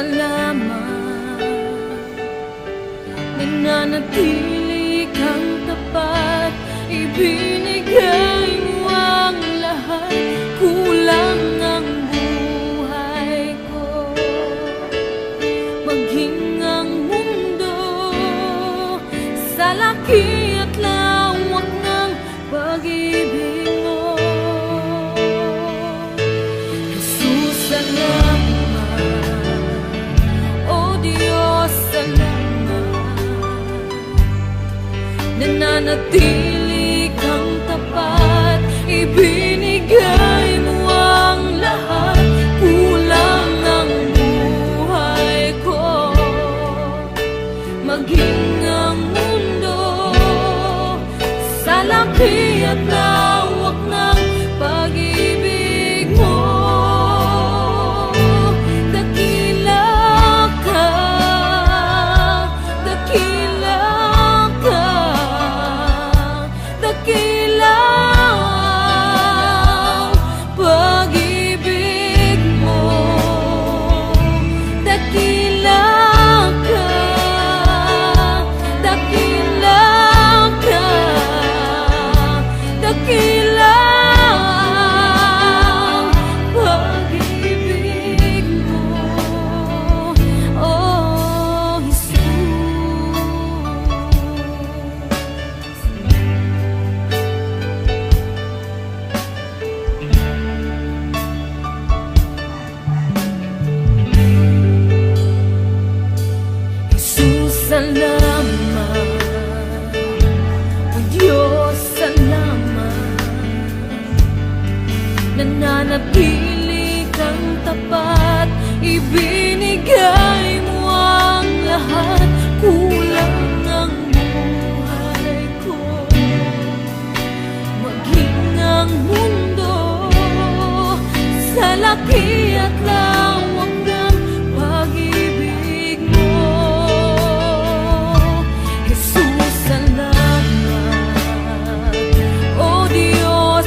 Diyos, salamat Nananatili kang tapat Ibinigay mo ang lahat Kulang ang buhay ko. Maging ang mundo Sa laki at lawak ng pag-ibig Nananatili laki at ng pag-ibig mo. Jesus, salamat. O Diyos,